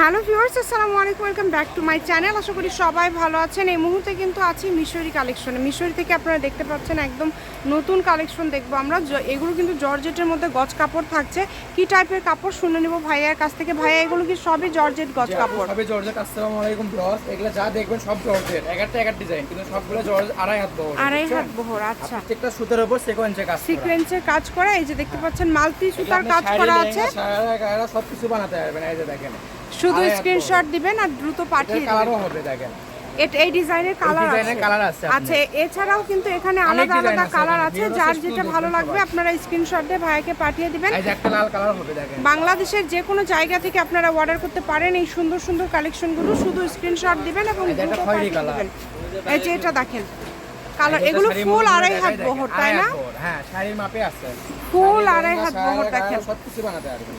Hello viewers আসসালামু আলাইকুম welcome back to my channel. আশা করি সবাই ভালো আছেন। এই মুহূর্তে কিন্তু আছি মিশরি কালেকশনে। মিশরি থেকে আপনারা দেখতে পাচ্ছেন একদম নতুন কালেকশন দেখব আমরা। এগুলো কিন্তু জর্জেটের মধ্যে গজ কাপড় থাকছে। কি টাইপের কাপড় শুনে নেব ভাইয়ার কাছ থেকে? ভাইয়া এগুলো কি সবই জর্জেট গজ কাপড়? সবই জর্জেট। আসসালামু আলাইকুম ব্রস এগুলো যা দেখবেন সব জর্জেট। এক একটা একটা ডিজাইন কিন্তু সবগুলো জর্জ আড়াই হাত বহর আড়াই হাত বহর আচ্ছা। প্রত্যেকটা সুতার উপর সিকোয়েন্সে কাজ করা। সিকোয়েন্সের কাজ করা। এই যে দেখতে পাচ্ছেন মাল্টি সুতার কাজ করা আছে। সারা গায়েরা সব কিছু বানাতে পারবেন। এই যে দেখেন শুধু স্ক্রিনশট দিবেন আর দ্রুত পাঠিয়ে দিবেন। কালারও হবে দেখেন। এটা এই ডিজাইনের কালার আছে। ডিজাইনের কালার আছে আচ্ছা এছাড়াও কিন্তু এখানে আলাদা আলাদা কালার আছে যার যেটা ভালো লাগবে আপনারা স্ক্রিনশট দিয়ে ভাইকে পাঠিয়ে দিবেন। এই যে একটা লাল কালার হবে দেখেন। বাংলাদেশের যে কোনো জায়গা থেকে আপনারা অর্ডার করতে পারেন এই সুন্দর সুন্দর কালেকশনগুলো শুধু স্ক্রিনশট দিবেন এবং দ্রুত পাঠিয়ে দিবেন। এই যে এটা দেখেন। কালার এগুলো ফুল আড়াই হাত বহর তাই না? হ্যাঁ শাড়ির মাপে আছে। ফুল আড়াই হাত বহর দেখেন।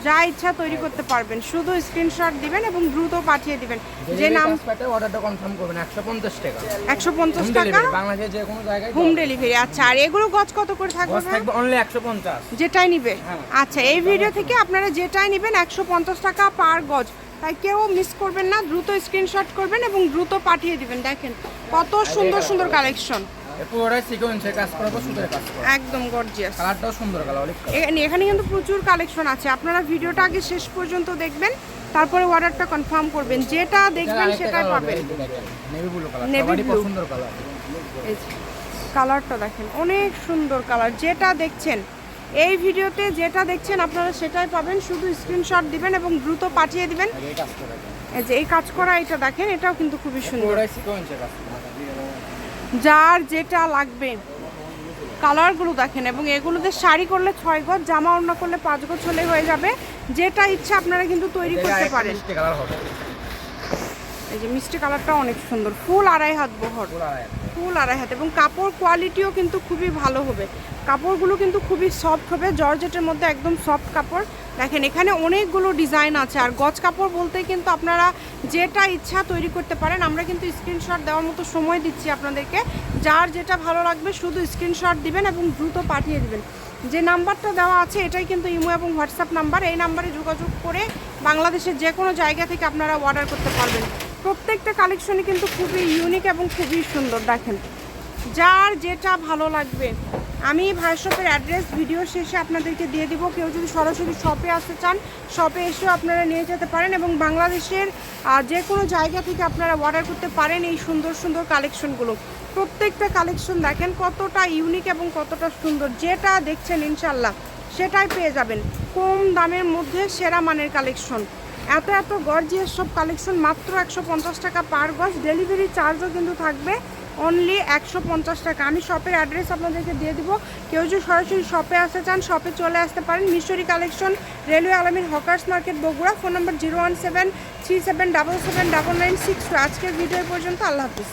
যা ইচ্ছা তৈরি করতে পারবেন। শুধু স্ক্রিনশট দিবেন এবং দ্রুত পাঠিয়ে দিবেন। যে নাম অর্ডারটা কনফার্ম করবেন একশো পঞ্চাশ টাকা। একশো পঞ্চাশ হোম টাকা? ডেলিভারি বাংলাদেশের যে কোনো জায়গায় হোম ডেলিভারি আচ্ছা। আর এগুলো গজ কত করে থাকবে ভাই? থাকবে অনলি একশো পঞ্চাশ। যেটাই নিবে। হ্যাঁ। আচ্ছা এই ভিডিও থেকে আপনারা যেটাই নেবেন একশো পঞ্চাশ টাকা পার গজ। তাই কেউ মিস করবেন না দ্রুত স্ক্রিনশট করবেন এবং দ্রুত পাঠিয়ে দিবেন। দেখেন কত সুন্দর সুন্দর কালেকশন পুরোটাই সিকোয়েন্সের কাজ করা বা সুতোর কাজ করা একদম গর্জিয়াস কালারটাও সুন্দর কালার অনেক এখানে কিন্তু প্রচুর কালেকশন আছে। আপনারা ভিডিওটা আগে শেষ পর্যন্ত দেখবেন তারপরে অর্ডারটা কনফার্ম করবেন। যেটা দেখবেন সেটাই পাবেন। নেভি ব্লু কালার Navy সবারই blue। কালার কালারটা দেখেন অনেক সুন্দর কালার যেটা দেখছেন এই ভিডিওতে যেটা দেখছেন আপনারা সেটাই পাবেন। শুধু স্ক্রিনশট দিবেন এবং দ্রুত পাঠিয়ে দিবেন। এই যে এই কাজ করা এটা দেখেন এটাও কিন্তু খুবই সুন্দর। যার যেটা লাগবে। কালারগুলো দেখেন এবং এগুলোতে শাড়ি করলে ছয় গজ জামা ওড়না করলে পাঁচ গজ হলে হয়ে যাবে। যেটা ইচ্ছা আপনারা কিন্তু তৈরি করতে পারেন। এই যে মিষ্টি কালারটা অনেক সুন্দর। ফুল আড়াই হাত বহর। ফুল আড়াই হাত। এবং কাপড় কোয়ালিটিও কিন্তু খুবই ভালো হবে। কাপড়গুলো কিন্তু খুবই সফট হবে জর্জেটের মধ্যে একদম সফট কাপড়। দেখেন এখানে অনেকগুলো ডিজাইন আছে আর গজ কাপড় বলতে কিন্তু আপনারা যেটা ইচ্ছা তৈরি করতে পারেন। আমরা কিন্তু স্ক্রিনশট দেওয়ার মতো সময় দিচ্ছি আপনাদেরকে। যার যেটা ভালো লাগবে শুধু স্ক্রিনশট দিবেন এবং দ্রুত পাঠিয়ে দিবেন। যে নাম্বারটা দেওয়া আছে এটাই কিন্তু ইমো এবং হোয়াটসঅ্যাপ নাম্বার। এই নাম্বারে যোগাযোগ করে বাংলাদেশের যে কোনো জায়গা থেকে আপনারা অর্ডার করতে পারবেন। প্রত্যেকটা কালেকশনই কিন্তু খুবই ইউনিক এবং খুবই সুন্দর, দেখেন। যার যেটা ভালো লাগবে, আমি ভাইশপের অ্যাড্রেস ভিডিও শেষে আপনাদেরকে দিয়ে দিব। কেউ যদি সরাসরি শপে আসতে চান শপে এসেও আপনারা নিয়ে যেতে পারেন এবং বাংলাদেশের যে কোনো জায়গা থেকে আপনারা অর্ডার করতে পারেন এই সুন্দর সুন্দর কালেকশনগুলো প্রত্যেকটা কালেকশন দেখেন কতটা ইউনিক এবং কতটা সুন্দর। যেটা দেখছেন ইনশাল্লাহ সেটাই পেয়ে যাবেন। কম দামের মধ্যে সেরা মানের কালেকশন এত এত গর্জিয়াস সব কালেকশন মাত্র একশো পঞ্চাশ টাকা পার গজ। ডেলিভারি চার্জও কিন্তু থাকবে। অনলি একশো পঞ্চাশ টাকা। আমি শপের অ্যাড্রেস আপনাদেরকে দিয়ে দিব। কেউ যদি সরাসরি শপে আসতে চান শপে চলে আসতে পারেন। Mishri collection railway Almir hawkers market Bogura. Phone number zero one seven three seven double seven double nine six আজকের ভিডিও পর্যন্ত। আল্লাহ হাফিজ।